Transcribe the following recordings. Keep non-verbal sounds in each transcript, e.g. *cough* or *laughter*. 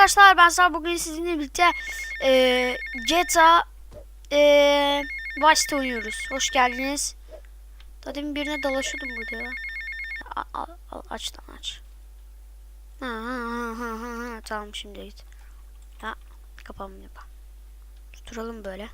arkadaşlar ben Sar bugün sizinle birlikte e, GTA e, Vice oynuyoruz. Hoş geldiniz. Zaten birine dalaşıyordum burada. Al, al, al, aç lan aç. Ha, ha, ha, ha, ha. Tamam şimdi git. Ha, kapalım yapalım. Tuturalım böyle.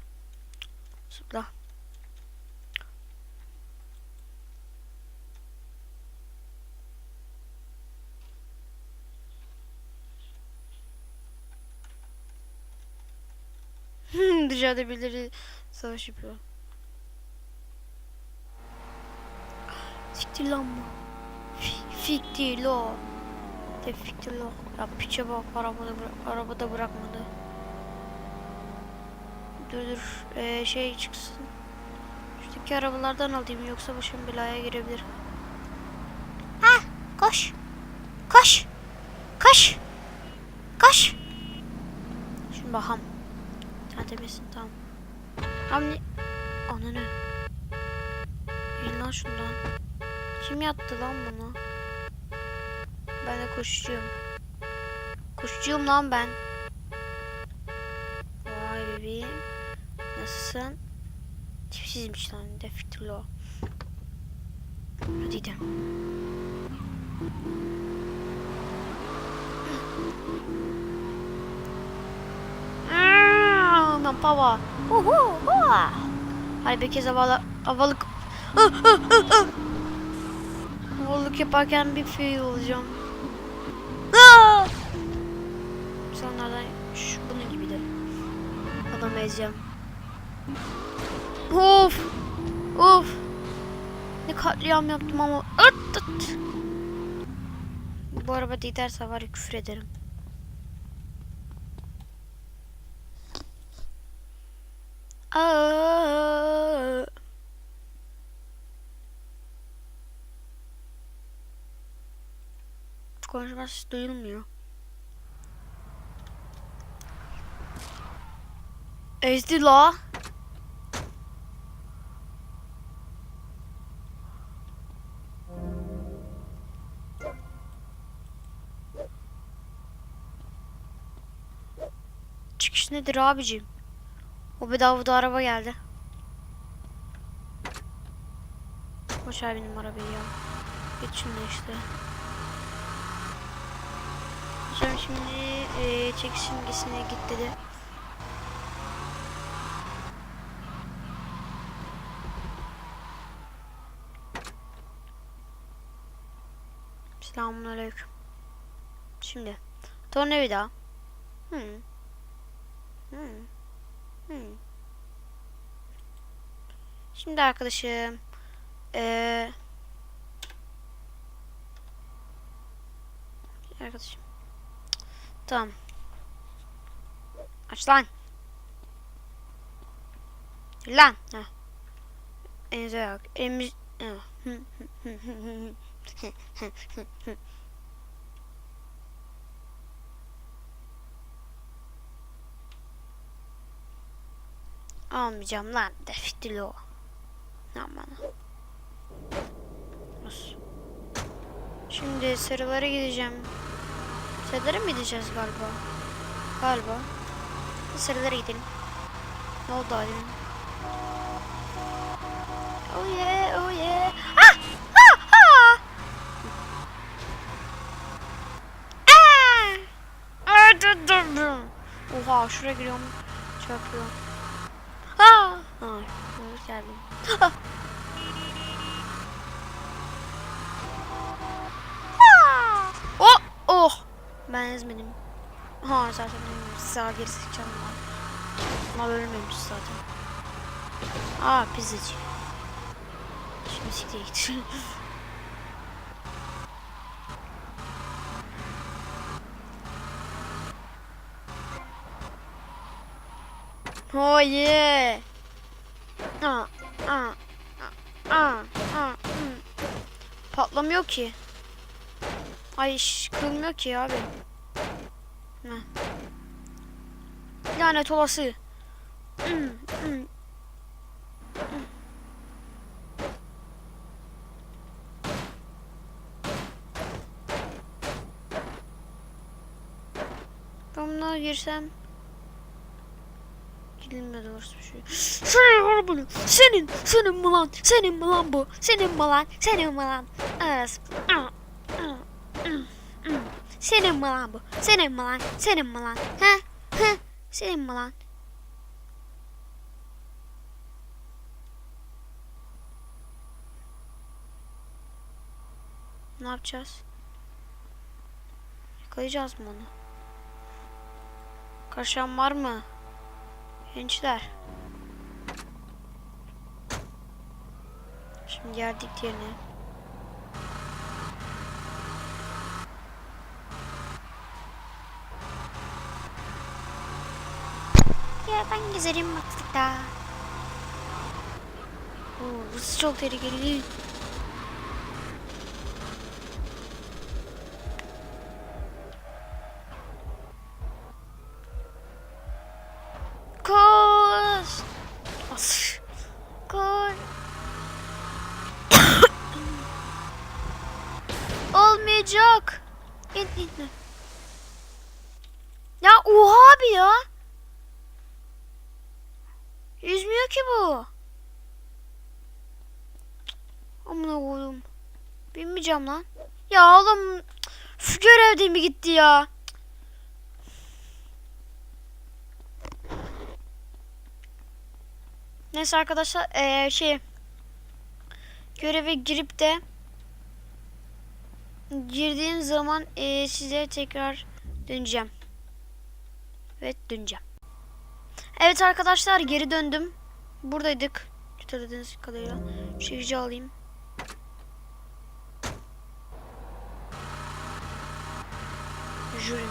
Dışarıda birileri savaş yapıyor. Fiktir lan bu. Fi- Fiktir lo. De fiktir lo. Ya piçe bak arabada, arabada bırakmadı. Dur dur ee, şey çıksın. Şuradaki arabalardan alayım yoksa başım belaya girebilir. Ha koş. Koş. Koş. Koş. Şimdi bakalım. Ha temesin tamam. Abi ne? Ana ne? İn lan şundan. Kim yattı lan bunu? Ben de koşucuyum. Koşucuyum lan ben. Vay bebeğim. Nasılsın? Tipsizmiş lan. Defitli o. Hadi gidelim. Pava. Uhu, hua. Hadi bir kez havalı, havalık. Ah, ah, ah. Havalık yaparken bir fail olacağım. Sonradan şu bunun gibi de. Adamı ezeceğim. Of. Of. Ne katliam yaptım ama. Art. Bu araba giderse var ya küfür ederim. Aa. Konuşması duyulmuyor. Ezdi la. Çıkış nedir abicim? O bedava da araba geldi. Boş ver benim arabayı ya. Geç şunu işte. Hocam şimdi e, çekiş simgesine git dedi. Selamünaleyküm. Şimdi tornavida. Hmm. Hmm. Şimdi arkadaşım ee, arkadaşım. Tamam. Aç lan. Lan. Ha. elinize bak. Elimiz. *laughs* Almayacağım lan. Defitili o. Lan bana. Olsun. Şimdi sarılara gideceğim. Sarılara mı gideceğiz galiba? Galiba. Sarılara gidelim. Ne oldu halim? Oh yeah, oh yeah. Ah! Ah! Ah! Ah! Oha şuraya giriyorum. Çarpıyorum. Ah! Ay, hoş geldin. Ah! Ah! Oh! Oh! Ben ezmedim. Ha zaten ölmemiş. Sağa geri sıkacağım ben. Ama ölmemiş zaten. Aa pizzacı. Şimdi siktir git. *laughs* oh yeah. Aa, aa, aa, aa, hmm. Patlamıyor ki. Ay kırılmıyor ki abi. Heh. Lanet olası. Ben buna girsem Gidilme doğrusu bir şey. Senin arabanı. Senin. Senin mi lan? Senin mi lan bu? Senin mi lan? Senin mi lan? Evet. Senin mi lan bu? Senin mi lan? Senin mi lan? He? He? Senin mi lan? Ne yapacağız? Yakalayacağız mı onu? Kaşan var mı? Gençler. Şimdi geldik yerine. Ya ben gezerim matlıkta. Oo, burası çok tehlikeli. Koş. As. Koş. Olmayacak. İn in. Ya oha abi ya. Yüzmüyor ki bu. Amına koydum. Binmeyeceğim lan. Ya oğlum. Şu görevde mi gitti ya? Neyse arkadaşlar eee, şey göreve girip de girdiğim zaman eee size tekrar döneceğim. Evet döneceğim. Evet arkadaşlar geri döndüm. Buradaydık. Hatırladığınız kadarıyla. Şu alayım. Jüri mi?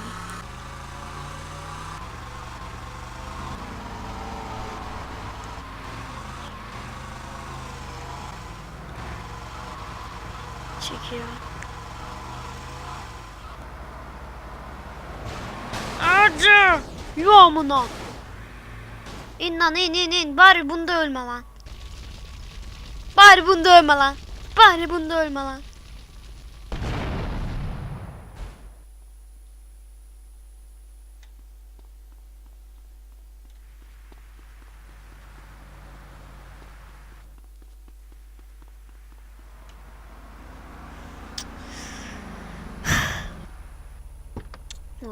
Çekiyor. Hadi. Yağmına. İn lan in in in. Bari bunda ölme lan. Bari bunda ölme lan. Bari bunda ölme lan.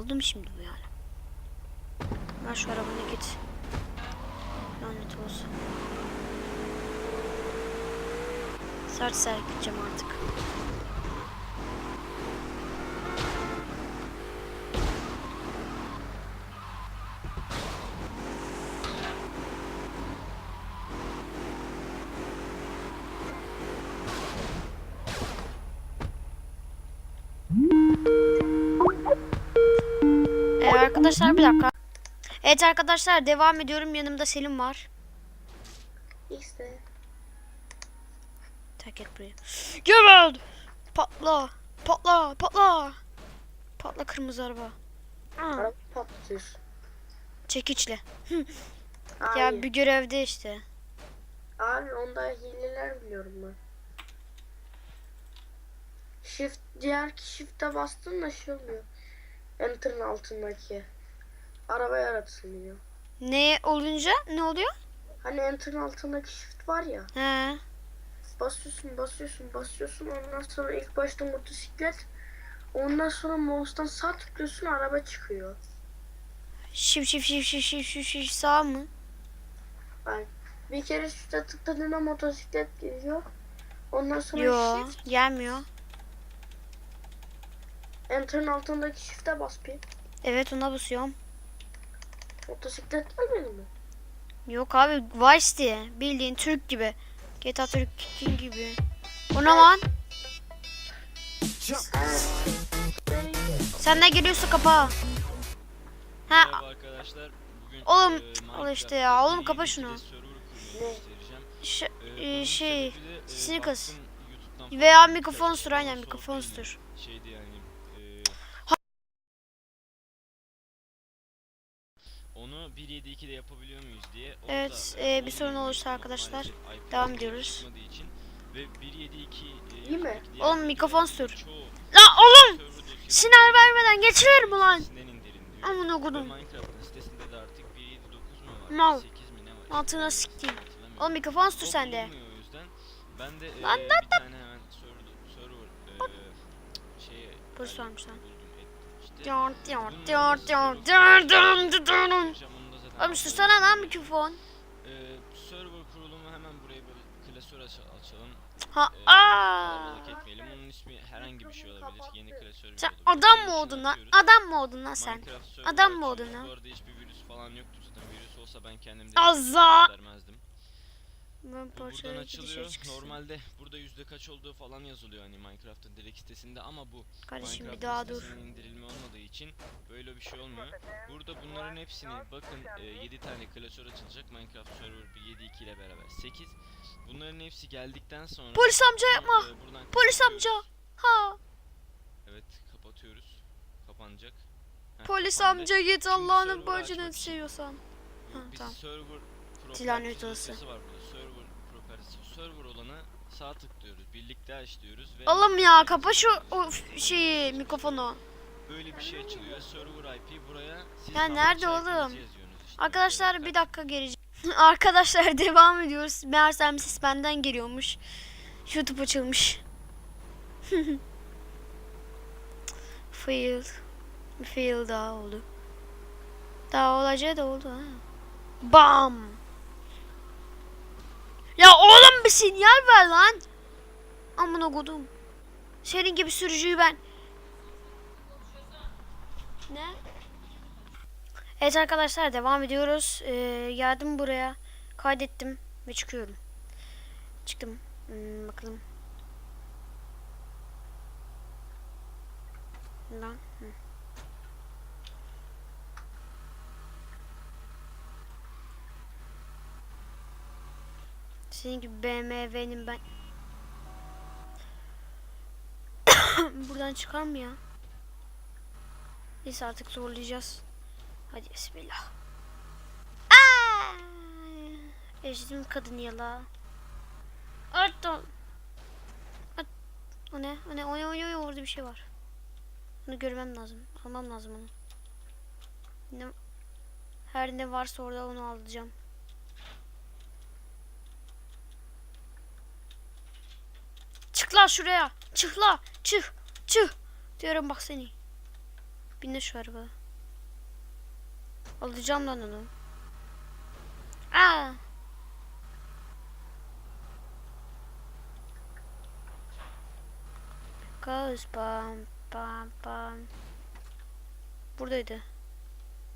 Oldu şimdi bu yani? Ver şu arabana git. Lanet olsun. Sert gideceğim artık. Arkadaşlar bir dakika. Evet arkadaşlar devam ediyorum. Yanımda Selim var. İşte. Terk et burayı. Geber! Patla! Patla! Patla! Patla kırmızı araba. Aa, Araba patlatır. çekiçle. Hayır. Ya bir görevde işte. Abi onda hileler biliyorum ben. Shift diğer ki shift'e bastın da şey oluyor. Enter'ın altındaki. Araba yaratılmıyor. Ne olunca ne oluyor? Hani enter'ın altındaki shift var ya. He. Basıyorsun basıyorsun basıyorsun ondan sonra ilk başta motosiklet. Ondan sonra mouse'dan sağ tıklıyorsun araba çıkıyor. Şif şif şif şif şif şif şif sağ mı? Bak bir kere shift'e tıkladığında motosiklet geliyor. Ondan sonra Yo shift gelmiyor. enter'ın altındaki shift'e bas bir. Evet ona basıyorum. Motosiklet gelmedi mi? Yok abi Vice diye. Bildiğin Türk gibi. GTA Türk gibi. O ne lan? Sen ne geliyorsa kapa. Ha Merhaba arkadaşlar. Bugün Oğlum, eee, al işte ya. Oğlum kapa şunu. ş- e, bunun şey baktım YouTube'dan Veya mikrofon sür, aynen, mikrofon sür. Şeydi yani. Onu 1.7.2'de yapabiliyor muyuz diye. Onu Evet, da, eee, bir onu sorun olursa arkadaşlar, devam ediyoruz. Için ve 1.7.2 eee, İyi mi? Oğlum, mikrofon sür. La oğlum! Sinar vermeden geçilir mi lan? Ve kodum. Minecraft'ın sitesinde de artık 1.7.9 mu var? Mal. 8 mi ne var? Altına hatırlamıyorum. Oğlum mikrofon sus sende. Ben de Lan eee, bir tane hemen server, server eee şeye geldim, varmış lan. Oğlum susana lan mikrofon. Eee, server kurulumu hemen buraya böyle klasör aç açalım. Ha Eee, aa. etmeyelim. Onun ismi herhangi bir şey olabilir. Yeni klasör Sen adam mı için oldun lan? Adam mı oldun lan sen? Adam mı oldun lan? Bu arada hiçbir virüs falan yoktu zaten. Virüs olsa ben kendim de Azza. Ben Bu buradan açılıyor. Normalde burada yüzde kaç olduğu falan yazılıyor hani Minecraft'ın direkt sitesinde ama bu Kardeşim bir daha dur. indirilme olmadığı için böyle bir şey olmuyor. Burada bunların hepsini bakın 7 tane klasör açılacak Minecraft Server 1.7.2 ile beraber 8. Bunların hepsi geldikten sonra Polis amca bunu, yapma. e, Polis amca. Ha. Evet kapatıyoruz. Kapanacak. Heh, Polis kapandı. amca git Allah'ın bacını seviyorsan. Ha, bir tamam. server dosyası var burada. Server olanı sağ tıklıyoruz. Birlikte aç diyoruz ve Oğlum ya kapa şu o f- şeyi mikrofonu. böyle bir şey açılıyor. Server IP buraya siz Ya nerede IP'nizi oğlum? yazıyorsunuz işte. Arkadaşlar bir dakika geleceğim. *laughs* Arkadaşlar *laughs* devam ediyoruz. Meğersem ses benden geliyormuş. YouTube açılmış. *laughs* fail. Bir fail daha oldu. Daha olacağı da oldu ha. Bam. Ya oğlum bir sinyal ver lan. Amına kodum. Senin gibi sürücüyü ben. Ne? Evet arkadaşlar devam ediyoruz. Ee, geldim buraya. Kaydettim ve çıkıyorum. Çıktım. Hmm, bakalım. Lan. Hı. Senin gibi BMW'nin ben. *coughs* Buradan çıkar mı ya? Neyse artık zorlayacağız. Hadi bismillah. Aa! Ejdim kadın yala. Pardon. At- O ne? O ne? O ne? O ne? Orada bir şey var. Onu görmem lazım. Almam lazım onu. Ne? Her ne varsa orada onu alacağım. Çık la şuraya. Çık la. Çık. Çık. Diyorum bak seni. Bin de şu arabaya. Alacağım lan onu. Aa. Goes bam bam bam. Buradaydı.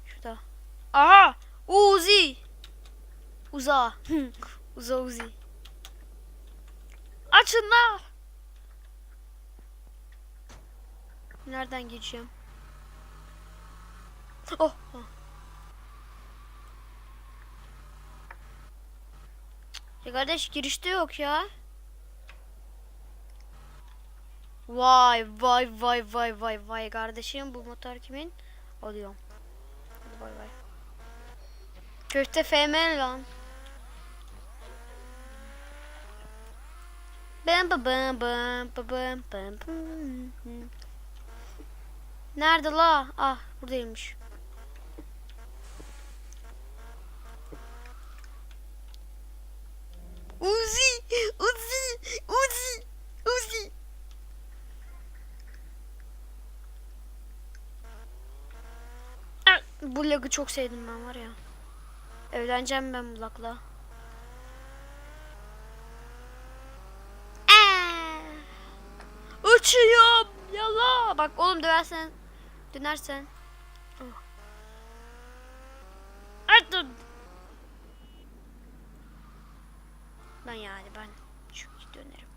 Şurada. Aha! Uzi. Uza. *laughs* Uza Uzi. Açın la. Nereden geçeceğim? Oh. oh. Ya kardeş girişte yok ya. Vay vay vay vay vay vay kardeşim bu motor kimin? Alıyorum. Bay bay. Köfte FM lan. Bam bam bam bam bam bam bam. Nerede la? Ah buradaymış. Uzi, Uzi, Uzi, Uzi. Ah, Bu lagı çok sevdim ben var ya. Evleneceğim ben bu lagla. Aa! Uçuyorum. Yala. Bak oğlum döversen. Dönersen. Oh. Dur. Ben yani ben şu dönerim.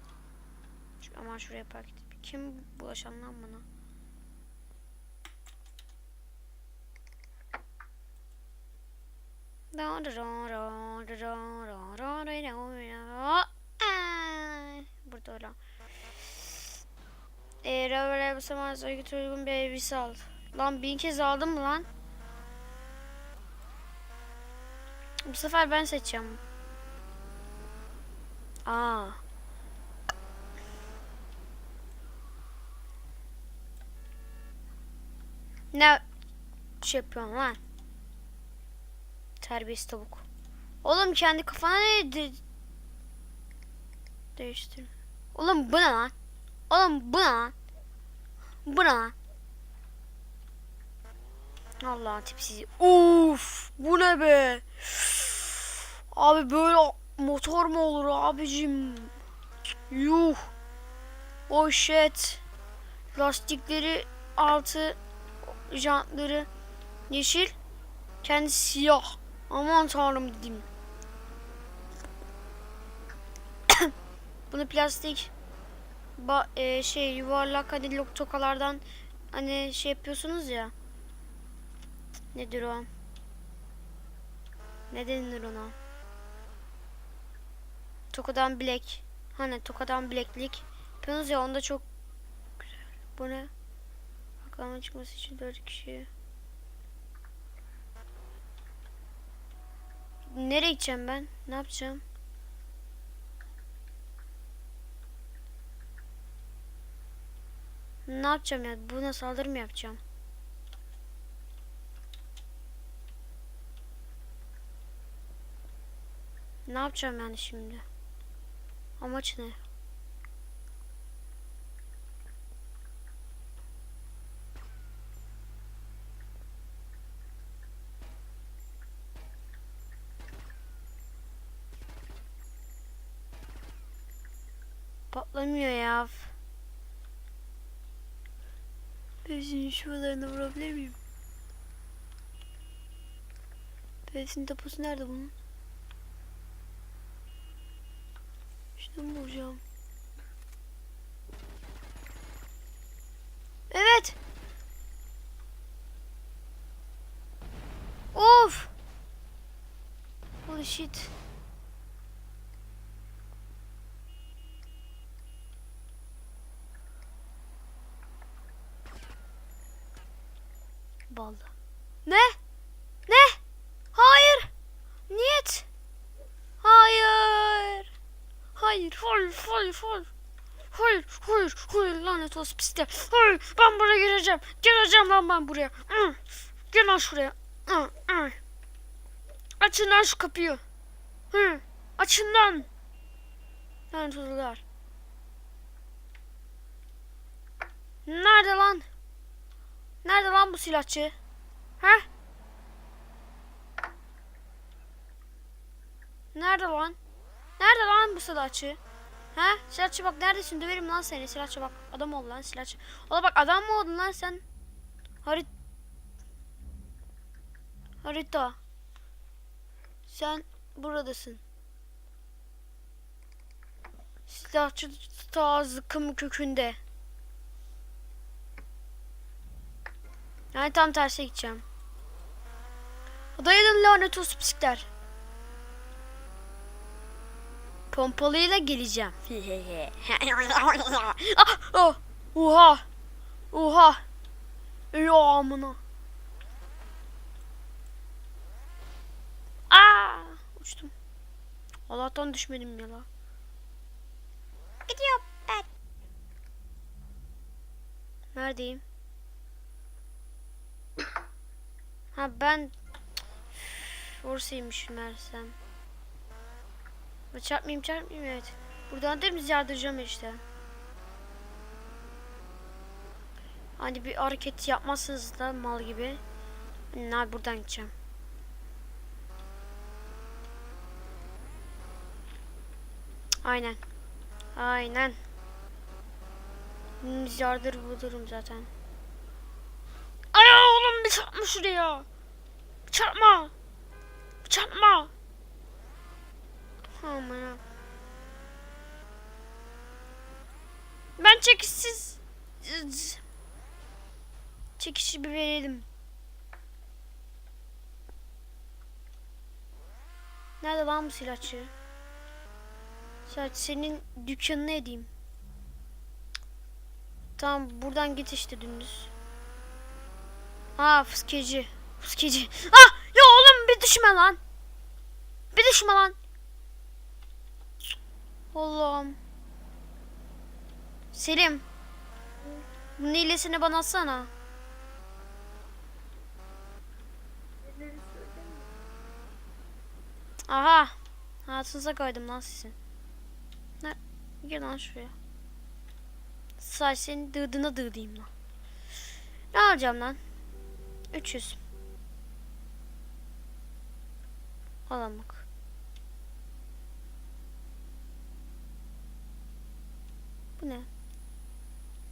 Şu, aman şuraya park edip. Kim bulaşan lan bana? Burada öyle. Bir zaman soygut uygun bir elbise al. Lan bin kez aldım lan? Bu sefer ben seçeceğim. Aa. Ne? şey yapıyorsun lan? Terbiyesiz tavuk. Oğlum kendi kafana ne de- değiştir. Oğlum bu ne lan? Oğlum bu ne? Bu ne? Allah tipsiz. Uf, bu ne be? Abi böyle motor mu olur abicim? Yuh. Oh shit. Lastikleri altı jantları yeşil. Kendi siyah. Aman tanrım dedim. *coughs* Bunu plastik ba e, şey yuvarlak hani lok tokalardan hani şey yapıyorsunuz ya. Nedir o? Ne denir ona? Tokadan bilek. Hani tokadan bileklik. Yapıyorsunuz ya onda çok güzel. Bu ne? Bakalım çıkması için 4 kişi. Nereye gideceğim ben? Ne yapacağım? Ne yapacağım ya? Buna saldırı mı yapacağım? Ne yapacağım yani şimdi? Amaç ne? Patlamıyor ya. Bezin şuralarına vurabilir miyim? Bezin deposu nerede bunun? Şunu mu vuracağım? Evet. Of. Holy shit. Ballı. Ne? Ne? Hayır. Niyet. Hayır. Hayır, hayır, hayır, hayır. Hayır, hayır, hayır lanet olsun pisler. Hayır, ben buraya gireceğim. Gireceğim lan ben buraya. Gel lan şuraya. Açın lan şu kapıyı. Açın lan. Lanet olsunlar. Nerede lan? Nerede lan bu silahçı? Ha? Nerede lan? Nerede lan bu silahçı? Ha? Silahçı bak neredesin? Döverim lan seni. Silahçı bak. Adam ol lan silahçı. Ola bak adam mı oldun lan sen? Harit Harita. Sen buradasın. Silahçı ta zıkkım kökünde. Yani tam terse gideceğim. Dayanın lanet olsun psikler. Pompalıyla geleceğim. *laughs* ah, oh, oha. Oha. Ya amına. Aa, uçtum. Allah'tan düşmedim ya la. Gidiyorum ben. Neredeyim? Ha ben Orsaymış meğersem. Ben Çarpmayayım çarpmayayım evet. Buradan dümdüz yardıracağım işte. Hani bir hareket yapmazsınız da mal gibi. Ne buradan gideceğim. Aynen. Aynen. Yardır bulurum zaten. Çarpma şuraya. Çarpma. Çarpma. Aman ya. Ben çekişsiz çekişi bir verelim. Nerede lan bu silahçı? Silahçı senin dükkanını edeyim. Tamam buradan git işte dümdüz. Ha fıskeci. Fıskeci. Ah ya oğlum bir düşme lan. Bir düşme lan. Oğlum. Selim. Bunun hilesini bana atsana. Aha. Hayatınıza koydum lan sizi. Ne? Gel lan şuraya. Sadece senin dığdığına dığdayım lan. Ne alacağım lan? 300. Alamık. Bu ne?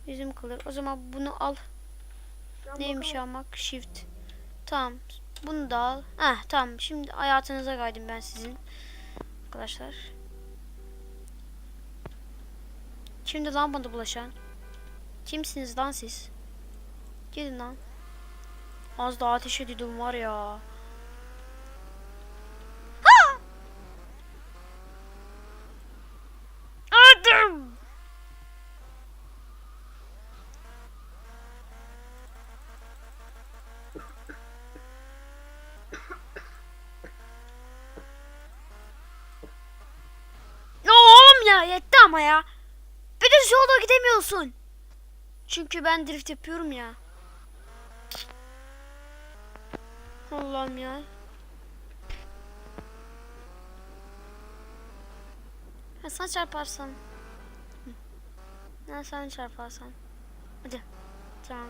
Yüzüm kalır. O zaman bunu al. Can Neymiş bakalım. almak? Shift. Tamam. Bunu da al. Heh tamam. Şimdi hayatınıza kaydım ben sizin. Arkadaşlar. Şimdi lan bana bulaşan. Kimsiniz lan siz? Gidin lan. Az daha ateş ediyordum var ya. Ha! Öldüm. Oğlum ya yetti ama ya. Bir de yolda gidemiyorsun. Çünkü ben drift yapıyorum ya. Allah'ım ya. Ya sen çarparsan. Hı. Ya sen çarparsan. Hadi. Tamam.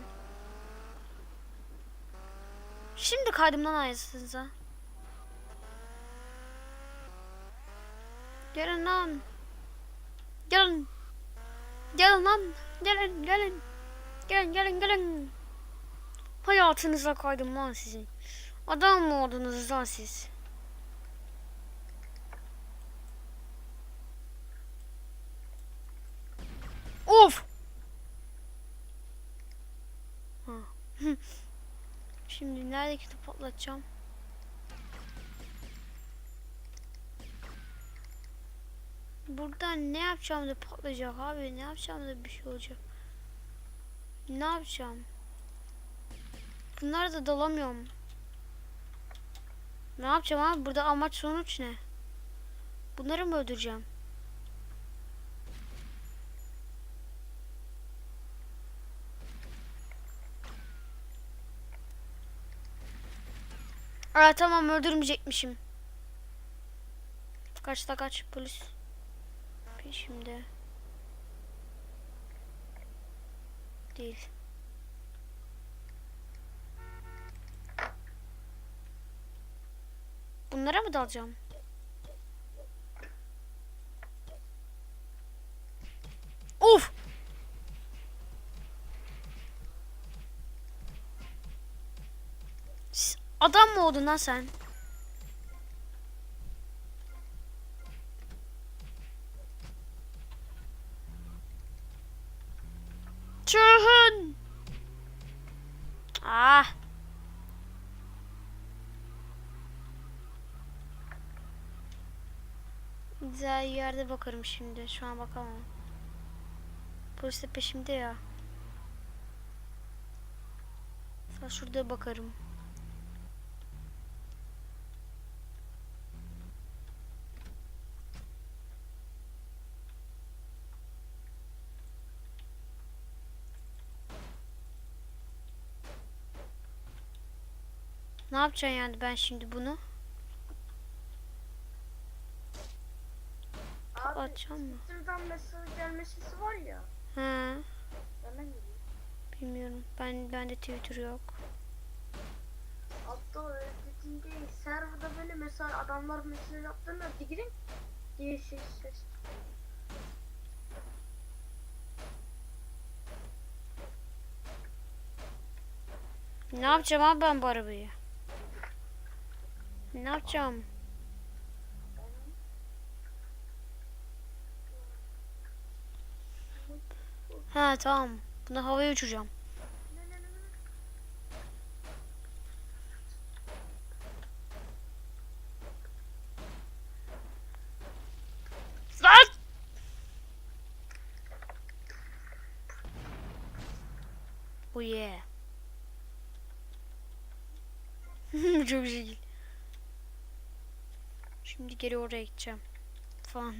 Şimdi kaydımdan ayrılsınıza. Gelin lan. Gelin. Gelin lan. Gelin gelin. Gelin gelin gelin. Hayatınıza kaydım lan sizin. Adam mı oldunuz lan siz? Of. *laughs* Şimdi neredeki patlatacağım? Buradan ne yapacağım da patlayacak abi? Ne yapacağım da bir şey olacak? Ne yapacağım? Bunları da dalamıyorum. Ne yapacağım abi? Burada amaç sonuç ne? Bunları mı öldüreceğim? Aa tamam öldürmeyecekmişim. Kaçta kaç polis. Peşimde. Değil. Bunlara mı dalacağım? Of! Adam mı oldun lan sen? Çırhın! Ah! Güzel yerde bakarım şimdi. Şu an bakamam. Polis de peşimde ya. Sen şurada bakarım. Ne yapacaksın yani ben şimdi bunu? Kapatacağım mı? Twitter'dan mesaj gelme sesi var ya. He, Benden geliyor. bilmiyorum. Ben bende Twitter yok. Hatta öyle dediğin değil. Serverda böyle mesela adamlar mesaj attığında digirin diye şey ses. Ne yapacağım abi ben bu arabayı? Ne yapacağım? Ha tamam. Bunu havaya uçuracağım. Oh yeah. *laughs* Çok şekil. Şimdi geri oraya gideceğim. Falan.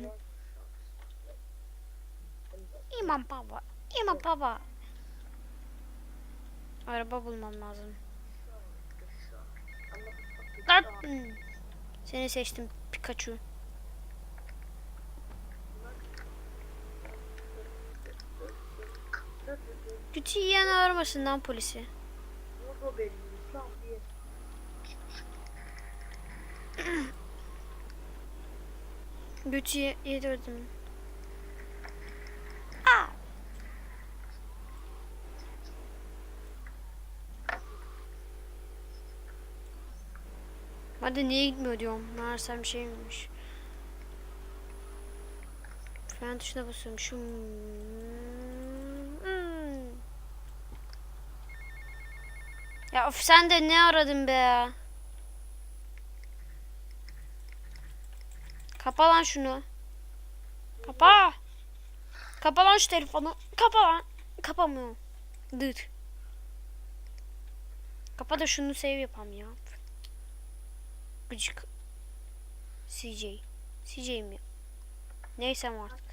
İmam baba. İmam baba. Araba bulmam lazım. Seni seçtim. Pikachu. Gütü yiyen aramasın lan polisi. Ye- yedirdim. Aa! Hadi niye gitmiyor diyorum. Meğersem şeymiş. Fren tuşuna basıyorum. Şu... Hmm. Ya of sen de ne aradın be? Kapa lan şunu. Kapa. Kapa lan şu telefonu. Kapa lan. Kapamıyorum. Dıt. Kapa da şunu save yapam ya. Gıcık. CJ. CJ mi? Neyse artık.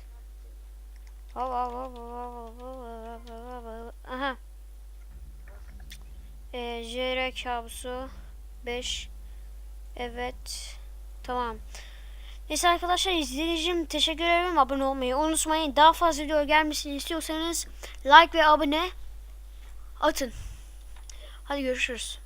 Aha. Ee, JR kabusu 5 Evet. Tamam. Neyse arkadaşlar için teşekkür ederim. Abone olmayı unutmayın. Daha fazla video gelmesini istiyorsanız like ve abone atın. Hadi görüşürüz.